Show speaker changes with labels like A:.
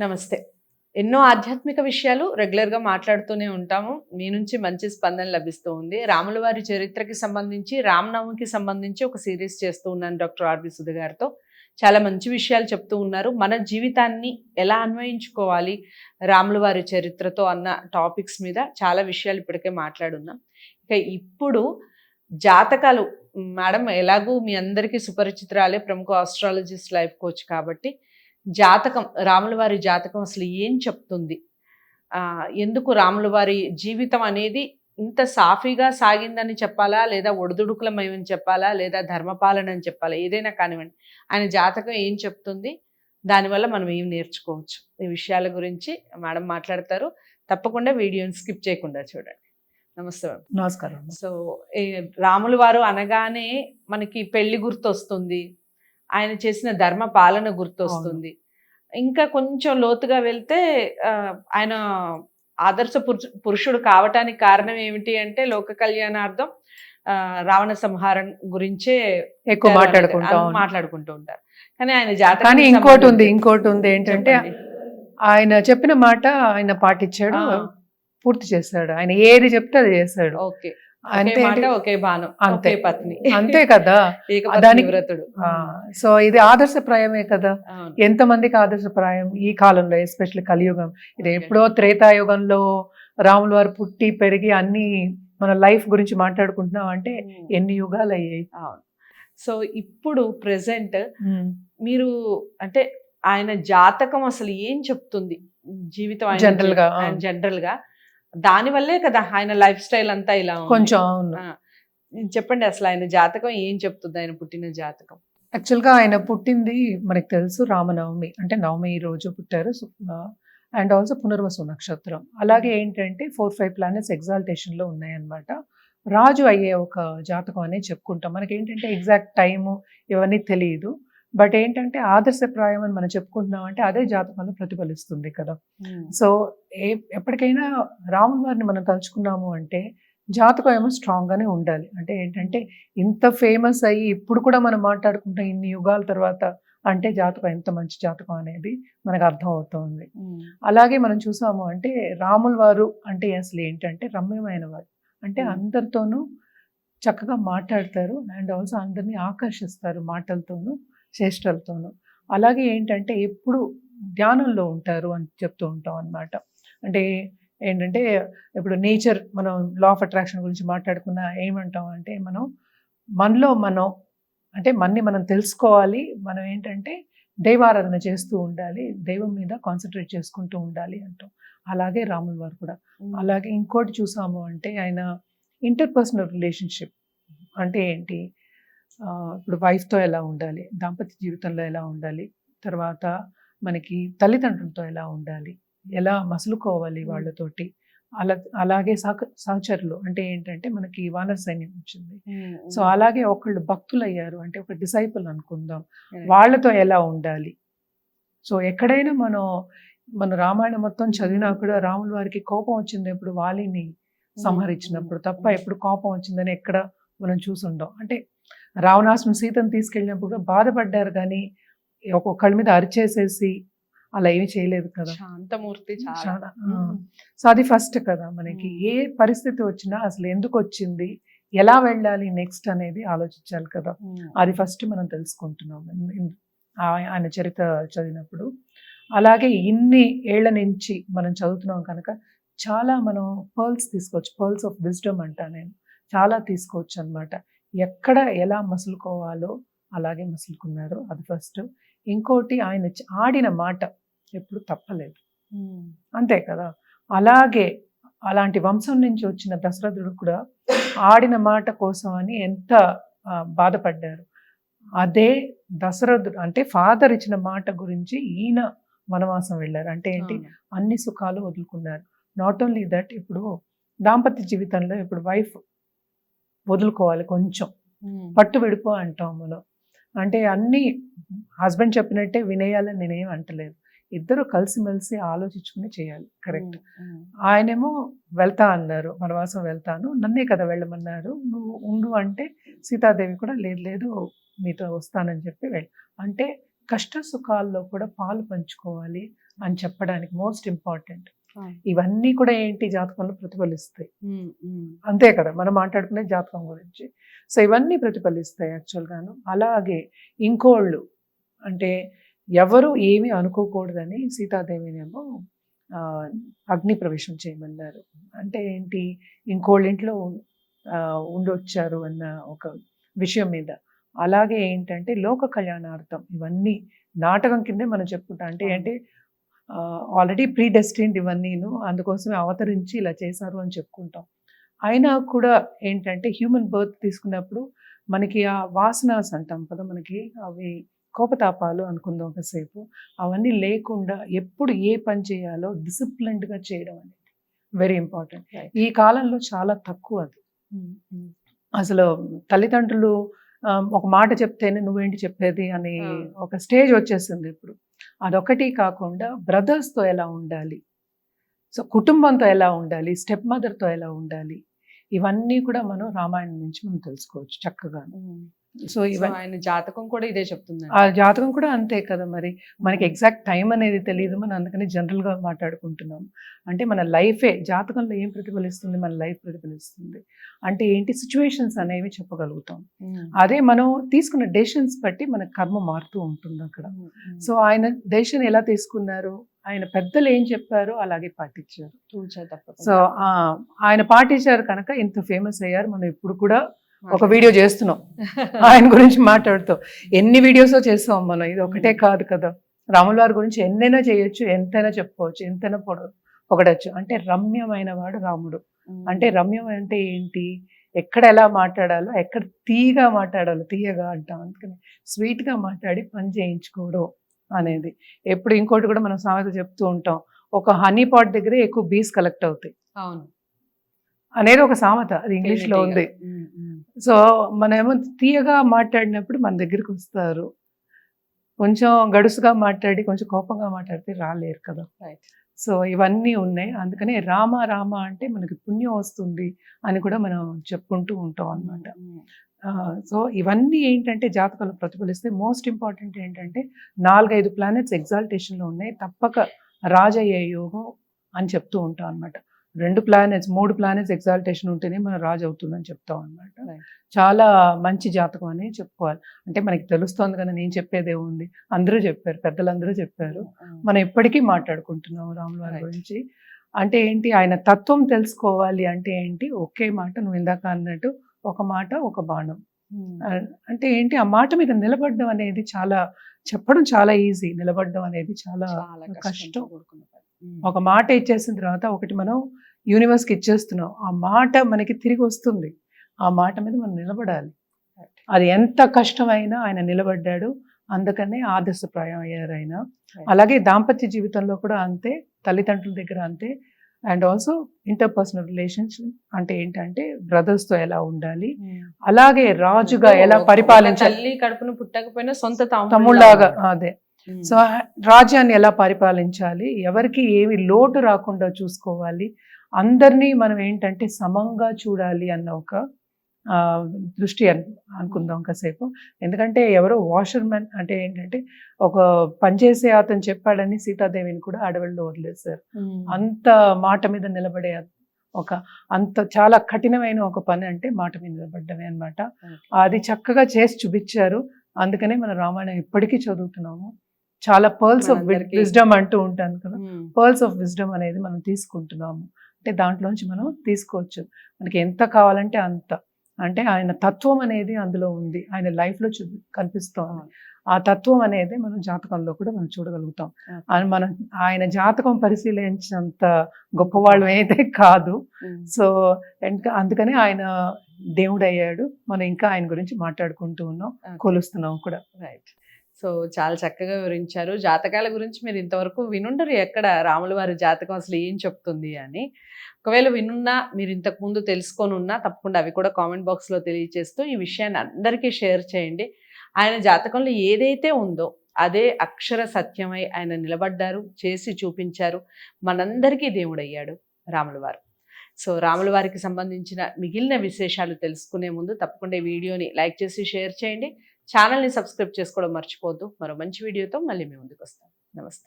A: నమస్తే. ఎన్నో ఆధ్యాత్మిక విషయాలు రెగ్యులర్గా మాట్లాడుతూనే ఉంటాము. మీ నుంచి మంచి స్పందన లభిస్తూ ఉంది. రాముల వారి చరిత్రకి సంబంధించి రామనవమికి సంబంధించి ఒక సిరీస్ చేస్తూ ఉన్నాను డాక్టర్ ఆర్బి సుధ గారితో. చాలా మంచి విషయాలు చెప్తూ ఉన్నారు. మన జీవితాన్ని ఎలా అన్వయించుకోవాలి రాముల వారి చరిత్రతో అన్న టాపిక్స్ మీద చాలా విషయాలు ఇప్పటికే మాట్లాడున్నాం. ఇక ఇప్పుడు జాతకాలు మేడం ఎలాగూ మీ అందరికీ సుపరిచితురాలే ప్రముఖ ఆస్ట్రాలజిస్ట్ లైఫ్ కోచ్ కాబట్టి జాతకం రాముల వారి జాతకం అసలు ఏం చెప్తుంది? ఎందుకు రాముల వారి జీవితం అనేది ఇంత సాఫీగా సాగిందని చెప్పాలా? లేదా ఒడిదుడుకులమని చెప్పాలా? లేదా ధర్మపాలన అని చెప్పాలా? ఏదైనా కానివ్వండి. ఆయన జాతకం ఏం చెప్తుంది? దానివల్ల మనం ఏం నేర్చుకోవచ్చు? ఈ విషయాల గురించి మేడం మాట్లాడతారు. తప్పకుండా వీడియోని స్కిప్ చేయకుండా చూడండి. నమస్తే మేడం.
B: నమస్కారం.
A: సో రాముల వారు అనగానే మనకి పెళ్ళి గుర్తొస్తుంది. ఆయన చేసిన ధర్మ పాలన గుర్తొస్తుంది. ఇంకా కొంచెం లోతుగా వెళ్తే ఆయన ఆదర్శ పురుషు- పురుషుడు కావటానికి కారణం ఏమిటి అంటే లోక కళ్యాణార్థం ఆ, రావణ సంహారం గురించే
B: ఎక్కువ మాట్లాడుకుంటాం
A: మాట్లాడుకుంటూ ఉంటారు. కానీ ఆయన జాతకం
B: కానీ ఇంకోటి ఉంది ఇంకోటి ఉంది ఏంటంటే ఆయన చెప్పిన మాట ఆయన పాటించాడు పూర్తి చేశాడు. ఆయన ఏది చెప్తే అది చేశాడు.
A: ఓకే.
B: అంతే
A: ఒకే బాణం
B: అంతే.
A: పత్ని.
B: అంతే కదా. దానికి- సో ఇది ఆదర్శప్రాయమే కదా. ఎంతమందికి ఆదర్శప్రాయం ఈ కాలంలో ఎస్పెషల్లీ కలియుగం? ఇది. ఎప్పుడో త్రేతాయుగంలో రాముల వారు పుట్టి పెరిగి అన్ని మన లైఫ్ గురించి మాట్లాడుకుంటున్నాం అంటే ఎన్ని యుగాలు అయ్యాయి?
A: సో ఇప్పుడు ప్రెసెంట్ మీరు అంటే ఆయన జాతకం అసలు ఏం చెప్తుంది? జీవితం
B: General గా.
A: జనరల్గా దాని వల్లే కదా ఆయన లైఫ్ స్టైల్ అంతా ఇలా.
B: కొంచెం
A: చెప్పండి అసలు ఆయన జాతకం ఏం చెప్తుంది? ఆయన పుట్టిన జాతకం.
B: యాక్చువల్గా ఆయన పుట్టింది మనకు తెలుసు రామనవమి అంటే నవమి ఈ రోజు పుట్టారు. అండ్ ఆల్సో పునర్వసు నక్షత్రం. అలాగే ఏంటంటే ఫోర్ ఫైవ్ ప్లానెట్స్ ఎగ్జాల్టేషన్లో ఉన్నాయన్నమాట. రాజు అయ్యే ఒక జాతకం అనేది చెప్పుకుంటాం. మనకి ఏంటంటే ఎగ్జాక్ట్ టైము ఇవన్నీ తెలియదు బట్ ఏంటంటే ఆదర్శప్రాయం అని మనం చెప్పుకుంటున్నాం అంటే అదే జాతకంలో ప్రతిఫలిస్తుంది కదా. సో ఏ ఎప్పటికైనా రాముల వారిని మనం తలుచుకున్నాము అంటే జాతకం ఏమో స్ట్రాంగ్గానే ఉండాలి. అంటే ఏంటంటే ఇంత ఫేమస్ అయ్యి ఇప్పుడు కూడా మనం మాట్లాడుకుంటాం ఇన్ని యుగాల తర్వాత అంటే జాతకం ఎంత మంచి జాతకం అనేది మనకు అర్థం అవుతుంది అలాగే మనం చూసాము అంటే రాముల వారు అంటే అసలు ఏంటంటే రమ్యమైన వారు. అంటే
A: Hmm.
B: అందరితోనూ చక్కగా మాట్లాడతారు అండ్ ఆల్సో అందరినీ ఆకర్షిస్తారు మాటలతోనూ. చేష్టలతోనూ అలాగే ఏంటంటే ఎప్పుడు ధ్యానంలో ఉంటారు అని చెప్తూ ఉంటాం అన్నమాట. అంటే ఏంటంటే ఇప్పుడు నేచర్ మనం లా ఆఫ్ అట్రాక్షన్ గురించి మాట్లాడుకున్నా ఏమంటాం అంటే మనం మనలో మనం అంటే మనని మనం తెలుసుకోవాలి. మనం ఏంటంటే దైవారాధన చేస్తూ ఉండాలి. దైవం మీద కాన్సన్ట్రేట్ చేసుకుంటూ ఉండాలి అంటాం. అలాగే రాముల వారు కూడా. అలాగే ఇంకోటి చూసాము అంటే ఆయన ఇంటర్పర్సనల్ రిలేషన్షిప్ అంటే ఏంటి? ఇప్పుడు వైఫ్తో ఎలా ఉండాలి? దాంపత్య జీవితంలో ఎలా ఉండాలి? తర్వాత మనకి తల్లిదండ్రులతో ఎలా ఉండాలి? ఎలా మసులుకోవాలి వాళ్ళతోటి? అలా అలాగే సహ సహచరులు అంటే ఏంటంటే మనకి వానర సైన్యం వచ్చింది. సో అలాగే ఒకళ్ళు భక్తులు అయ్యారు అంటే ఒక డిసైపుల్ అనుకుందాం. వాళ్ళతో ఎలా ఉండాలి? సో ఎక్కడైనా మనం మన రామాయణం మొత్తం చదివినా కూడా రాముల వారికి కోపం వచ్చినప్పుడు వాలిని సంహరించినప్పుడు తప్ప ఎప్పుడు కోపం వచ్చిందని ఎక్కడ మనం చూసుండం అంటే రావణాసుని సీతను తీసుకెళ్ళినప్పుడు బాధపడ్డారు కానీ ఒక్కొక్కళ్ళ మీద అరిచేసేసి అలా ఏమీ చేయలేదు కదా.
A: శాంతమూర్తి చాలా.
B: సో అది ఫస్ట్ కదా మనకి. ఏ పరిస్థితి వచ్చినా అసలు ఎందుకు వచ్చింది? ఎలా వెళ్ళాలి నెక్స్ట్ అనేది ఆలోచించాలి కదా. అది ఫస్ట్ మనం తెలుసుకుంటున్నాం. ఆయన చరిత్ర చదివినప్పుడు. అలాగే ఇన్ని ఏళ్ళ నుంచి మనం చదువుతున్నాం కనుక చాలా మనం పర్ల్స్ తీసుకోవచ్చు. పర్ల్స్ ఆఫ్ విజ్డమ్ అంటా నేను. చాలా తీసుకోవచ్చు అన్నమాట. ఎక్కడ ఎలా మసులుకోవాలో అలాగే మసులుకున్నారు. అది ఫస్ట్. ఇంకోటి ఆయన ఆడిన మాట ఎప్పుడు తప్పలేదు. అంతే కదా. అలాగే అలాంటి వంశం నుంచి వచ్చిన దశరథుడు కూడా ఆడిన మాట కోసం అని ఎంత బాధపడ్డారు. అదే దశరథుడు అంటే ఫాదర్ ఇచ్చిన మాట గురించి ఈయన వనవాసం వెళ్ళారు. అంటే ఏంటి? అన్ని సుఖాలు వదులుకున్నారు. నాట్ ఓన్లీ దట్ ఇప్పుడు దాంపత్య జీవితంలో ఇప్పుడు వైఫ్ వదులుకోవాలి కొంచెం. పట్టు విడిపో అంటాం మనం. అంటే అన్ని హస్బెండ్ చెప్పినట్టే వినేయాలని నేనేం అంటలేదు. ఇద్దరు కలిసిమెలిసి ఆలోచించుకుని చేయాలి. కరెక్ట్. ఆయనేమో వెళ్తా అన్నారు. వనవాసం వెళ్తాను. నన్నే కదా వెళ్ళమన్నారు. నువ్వు ఉండు అంటే సీతాదేవి కూడా లేదు లేదు మీతో వస్తానని చెప్పి వెళ్ళి అంటే కష్ట సుఖాల్లో కూడా పాలు పంచుకోవాలి అని చెప్పడానికి మోస్ట్ ఇంపార్టెంట్. ఇవన్నీ కూడా ఏంటి జాతకంలో ప్రతిఫలిస్తాయి. అంతే కదా మనం మాట్లాడుకునే జాతకం గురించి. సో ఇవన్నీ ప్రతిఫలిస్తాయి యాక్చువల్గాను. అలాగే ఇంకోళ్ళు అంటే ఎవరు ఏమీ అనుకోకూడదని సీతాదేవినేమో అగ్ని ప్రవేశం చేయమన్నారు. అంటే ఏంటి ఇంకోళ్ళ ఇంట్లో ఆ, ఉండొచ్చారు అన్న ఒక విషయం మీద. అలాగే ఏంటంటే లోక కళ్యాణార్థం ఇవన్నీ నాటకం కిందే మనం చెప్పుకుంటాం. అంటే ఏంటి ఆల్రెడీ ప్రీ డెస్టిన్డ్ ఇవన్నీను అందుకోసమే అవతరించి ఇలా చేశారు అని చెప్పుకుంటాం అయినా కూడా ఏంటంటే హ్యూమన్ బర్త్ తీసుకున్నప్పుడు మనకి ఆ వాసనాస్ అంటాం కదా మనకి అవి కోపతాపాలు అనుకుందాం ఒకసేపు అవన్నీ లేకుండా ఎప్పుడు ఏ పని చేయాలో డిసిప్లిన్డ్గా చేయడం అనేది వెరీ ఇంపార్టెంట్. ఈ కాలంలో చాలా తక్కువ అది. అసలు తల్లిదండ్రులు ఒక మాట చెప్తేనే నువ్వేంటి చెప్పేది అని. ఒక స్టేజ్ వచ్చేసింది ఇప్పుడు. అదొకటి కాకుండా బ్రదర్స్తో ఎలా ఉండాలి? సో కుటుంబంతో ఎలా ఉండాలి? స్టెప్ మదర్తో ఎలా ఉండాలి? ఇవన్నీ కూడా మనం రామాయణం నుంచి మనం తెలుసుకోవచ్చు చక్కగా. సో
A: ఆయన జాతకం కూడా ఇదే చెప్తుంది
B: ఆ జాతకం కూడా అంతే కదా మరి. మనకి ఎగ్జాక్ట్ టైం అనేది తెలియదు మనం అందుకని జనరల్గా మాట్లాడుకుంటున్నాం. అంటే మన లైఫే జాతకంలో ఏం ప్రతిఫలిస్తుంది? మన లైఫ్ ప్రతిఫలిస్తుంది. అంటే ఏంటి? సిచ్యువేషన్స్ అనేవి చెప్పగలుగుతాం. అదే మనం తీసుకున్న డెసిషన్స్ బట్టి మన కర్మ మారుతూ ఉంటుంది అక్కడ. సో ఆయన డెసిషన్ ఎలా తీసుకున్నారు? ఆయన పెద్దలు ఏం చెప్పారో? అలాగే పాటించారు. సో ఆయన పాటించారు కనుక ఇంత ఫేమస్ అయ్యారు. మనం ఇప్పుడు కూడా ఒక వీడియో చేస్తున్నాం. ఆయన గురించి మాట్లాడుతూ ఎన్ని వీడియోస్ చేస్తాం మనం? ఇది ఒకటే కాదు కదా. రాముల వారి గురించి ఎన్నైనా చేయొచ్చు ఎంతైనా చెప్పుకోవచ్చు ఎంతైనా పొడ పొగడచ్చు. అంటే రమ్యమైన వాడు రాముడు. అంటే రమ్యం అంటే ఏంటి? ఎక్కడ ఎలా మాట్లాడాలో ఎక్కడ తీయగా మాట్లాడాలో తీయగా అంటాం. అందుకని స్వీట్గా మాట్లాడి పని చేయించుకోవడం అనేది. ఎప్పుడు ఇంకోటి కూడా మనం సామెత చెప్తూ ఉంటాం. ఒక హనీ పాట్ దగ్గరే ఎక్కువ బీస్ కలెక్ట్ అవుతాయి.
A: అవును.
B: అనేది ఒక సామెత. అది ఇంగ్లీష్లో ఉంది. సో మనమేమో తీయగా మాట్లాడినప్పుడు మన దగ్గరికి వస్తారు. కొంచెం గడుసుగా మాట్లాడి కొంచెం కోపంగా మాట్లాడితే రాలేరు కదా. సో ఇవన్నీ ఉన్నాయి. అందుకనే రామ రామ అంటే మనకి పుణ్యం వస్తుంది అని కూడా మనం చెప్పుకుంటూ ఉంటాం అన్నమాట.
A: ఉమ్,
B: సో ఇవన్నీ ఏంటంటే జాతకాలు ప్రతిఫలిస్తే మోస్ట్ ఇంపార్టెంట్ ఏంటంటే నాలుగైదు ప్లానెట్స్ ఎగ్జాల్టేషన్లో ఉన్నాయి. తప్పక రాజయ్యే యోగం అని చెప్తూ ఉంటాం అన్నమాట. రెండు ప్లానెట్స్ మూడు ప్లానెట్స్ ఎగ్జాల్టేషన్ ఉంటేనే మనం రాజు అవుతుందని చెప్తాం అనమాట. చాలా మంచి జాతకం అని చెప్పుకోవాలి. అంటే మనకి తెలుస్తోంది కదా నేను చెప్పేదే ఉంది. అందరూ చెప్పారు పెద్దలందరూ చెప్పారు. మనం ఎప్పటికీ మాట్లాడుకుంటున్నాం రాముల వారి. గురించి. అంటే ఏంటి ఆయన తత్వం తెలుసుకోవాలి అంటే ఏంటి ఒకే మాట నువ్వు ఇందాక అన్నట్టు ఒక మాట ఒక బాణం. అ- అంటే ఏంటి ఆ మాట మీద నిలబడడం అనేది చాలా చెప్పడం చాలా ఈజీ నిలబడడం అనేది చాలా
A: చాలా
B: కష్టం. ఒక మాట ఇచ్చేసిన తర్వాత ఒకటి మనం యూనివర్స్కి ఇచ్చేస్తున్నాం. ఆ మాట మనకి తిరిగి వస్తుంది. ఆ మాట మీద మనం నిలబడాలి. అది ఎంత కష్టమైనా ఆయన నిలబడ్డాడు. అందుకనే ఆదర్శప్రాయం అయ్యారు ఆయన. అలాగే దాంపత్య జీవితంలో కూడా అంతే తల్లిదండ్రుల దగ్గర అంతే. అండ్ ఆల్సో ఇంటర్పర్సనల్ రిలేషన్స్ అంటే ఏంటంటే brothers తో ఎలా ఉండాలి. అలాగే రాజుగా ఎలా పరిపాలించాలి
A: తల్లి కడుపును పుట్టకపోయినా సొంత
B: తమ్ముళ్ళలాగా అదే. సో రాజ్యాన్ని ఎలా పరిపాలించాలి? ఎవరికి ఏమి లోటు రాకుండా చూసుకోవాలి? అందరినీ మనం ఏంటంటే సమంగా చూడాలి అన్న ఒక దృష్టి అను అనుకుందాం కాసేపు. ఎందుకంటే ఎవరో వాషర్మెన్ అంటే ఏంటంటే ఒక పనిచేసే అతను చెప్పాడని సీతాదేవిని కూడా అడవుల్లో వదిలేశారు.
A: ఉమ్.
B: అంత మాట మీద నిలబడే ఒక అంత చాలా కఠినమైన ఒక పని అంటే మాట మీద నిలబడమే అన్నమాట.
A: Okay.
B: అది చక్కగా చేసి చూపించారు. అందుకనే మన రామాయణం ఇప్పటికీ చదువుతున్నాము. చాలా పర్ల్స్ ఆఫ్ విజ్డమ్ అంటూ ఉంటాను కదా. పర్ల్స్ ఆఫ్ విజ్డమ్ అనేది మనం తీసుకుంటున్నాము. అంటే దాంట్లోంచి మనం తీసుకోవచ్చు. మనకి ఎంత కావాలంటే అంత. అంటే ఆయన తత్వం అనేది అందులో ఉంది. ఆయన లైఫ్లో చూ కనిపిస్తోంది. ఆ తత్వం అనేది మనం జాతకంలో కూడా మనం చూడగలుగుతాం. మనం ఆయన జాతకం పరిశీలించినంత గొప్పవాళ్ళం అయితే కాదు. సో అందుకనే ఆయన దేవుడు అయ్యాడు మనం ఇంకా ఆయన గురించి మాట్లాడుకుంటూ ఉన్నాం. కొలుస్తున్నాం కూడా.
A: రైట్. సో చాలా చక్కగా వివరించారు. జాతకాల గురించి మీరు ఇంతవరకు వినుండరు. ఎక్కడ రాముల వారి జాతకం అసలు ఏం చెప్తుంది అని. ఒకవేళ వినున్నా మీరు ఇంతకుముందు తెలుసుకొని ఉన్నా తప్పకుండా అవి కూడా కామెంట్ బాక్స్లో తెలియజేస్తూ ఈ విషయాన్ని అందరికీ షేర్ చేయండి. ఆయన జాతకంలో ఏదైతే ఉందో అదే అక్షర సత్యమై ఆయన నిలబడ్డారు చేసి చూపించారు. మనందరికీ దేవుడయ్యాడు రాముల వారు. సో రాముల వారికి సంబంధించిన మిగిలిన విశేషాలు తెలుసుకునే ముందు తప్పకుండా వీడియోని లైక్ చేసి షేర్ చేయండి. ఛానల్ని సబ్స్క్రైబ్ చేసుకోవడం మర్చిపోవద్దు. మరో మంచి వీడియోతో మళ్ళీ మీ ముందుకు వస్తాం. నమస్తే.